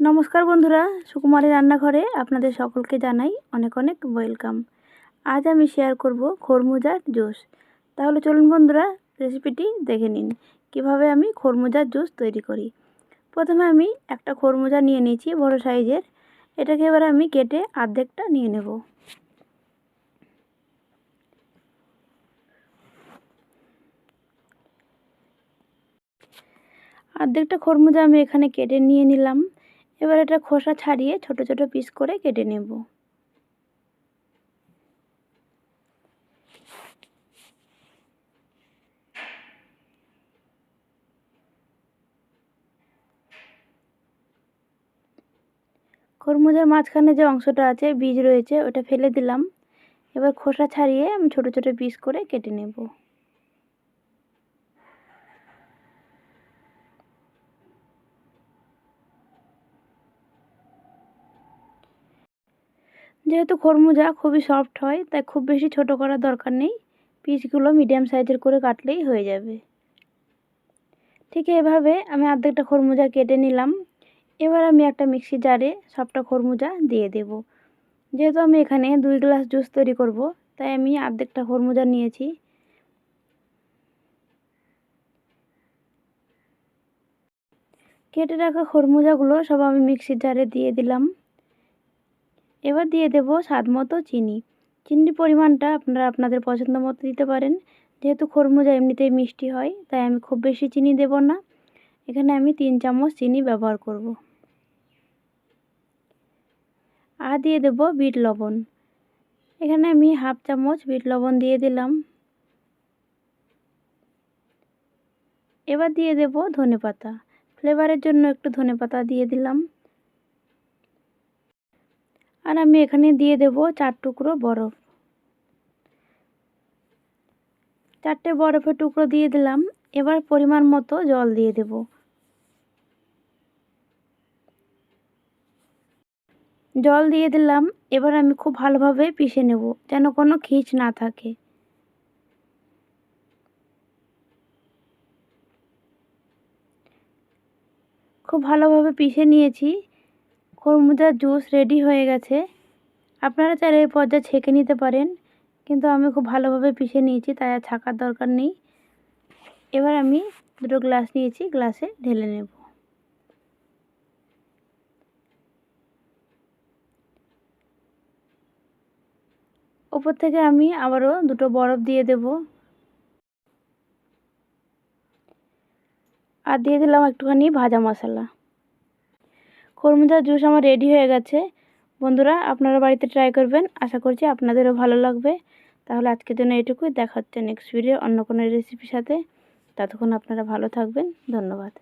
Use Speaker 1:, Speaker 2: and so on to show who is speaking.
Speaker 1: নমস্কার বন্ধুরা, সুকুমারী রান্নাঘরে আপনাদের সকলকে জানাই অনেক অনেক ওয়েলকাম। আজ আমি শেয়ার করব খরমুজার জুস। তাহলে চলুন বন্ধুরা, রেসিপিটি দেখে নিন। কীভাবে আমি খরমুজার জুস তৈরি করি? প্রথমে আমি একটা খরমুজা নিয়ে নিয়েছি বড় সাইজের। এটাকে এবার আমি কেটে আর্ধেকটা নিয়ে নেব। আর্ধেকটা খরমুজা আমি এখানে কেটে নিয়ে নিলাম। এবার এটা খোসা ছাড়িয়ে ছোট ছোট পিস করে কেটে নেব। খরমুজের মাঝখানে যে অংশটা আছে, বীজ রয়েছে, ওটা ফেলে দিলাম। এবার খোসা ছাড়িয়ে আমি ছোট ছোট পিস করে কেটে নেব। যেহেতু খরমুজা খুবই সফট হয়, তাই খুব বেশি ছোট করার দরকার নেই। পিসগুলো মিডিয়াম সাইজের করে কাটলেই হয়ে যাবে। ঠিক এভাবে আমি অর্ধেকটা খরমুজা কেটে নিলাম। এবার আমি একটা মিক্সি জারে সবটা খরমুজা দিয়ে দেব। যেহেতু আমি এখানে দুই গ্লাস জুস তৈরি করব, তাই আমি অর্ধেকটা খরমুজা নিয়েছি। কেটে রাখা খরমুজাগুলো সব আমি মিক্সির জারে দিয়ে দিলাম। এবার দিয়ে দেব স্বাদ মতো চিনি। চিনির পরিমাণটা আপনারা আপনাদের পছন্দ মতো দিতে পারেন। যেহেতু খরমুজা এমনিতেই মিষ্টি হয়, তাই আমি খুব বেশি চিনি দেব না। এখানে আমি তিন চামচ চিনি ব্যবহার করব। আর দিয়ে দেব বিট লবণ। এখানে আমি হাফ চামচ বিট লবণ দিয়ে দিলাম। এবার দিয়ে দেব ধনে পাতা ফ্লেভারের জন্য একটু ধনে পাতা দিয়ে দিলাম। আর আমি এখানে দিয়ে দেব চার টুকরো বরফ। চারটে বরফের টুকরো দিয়ে দিলাম। এবার পরিমাণ মতো জল দিয়ে দেব। জল দিয়ে দিলাম। এবার আমি খুব ভালোভাবে পিষে নেব যেন কোনো খিচ না থাকে। খুব ভালোভাবে পিষে নিয়েছি। খরমুজার জুস রেডি হয়ে গেছে। আপনারা চাইলে এই পর্যায়ে ছেঁকে নিতে পারেন, কিন্তু আমি খুব ভালোভাবে পিষে নিয়েছি, তাই আর ছাকার দরকার নেই। এবার আমি দুটো গ্লাস নিয়েছি গ্লাসে ঢেলে নেব। ওপর থেকে আমি আবারও দুটো বরফ দিয়ে দেব। আর দিয়ে দিলাম একটুখানি ভাজা মশলা। খরমুজার জুস আমার রেডি হয়ে গেছে। বন্ধুরা, আপনারা বাড়িতে ট্রাই করবেন। আশা করছি আপনাদেরও ভালো লাগবে। তাহলে আজকের জন্য এটুকুই। দেখা হচ্ছে নেক্সট ভিডিও অন্য কোনো রেসিপির সাথে। ততক্ষণ আপনারা ভালো থাকবেন। ধন্যবাদ।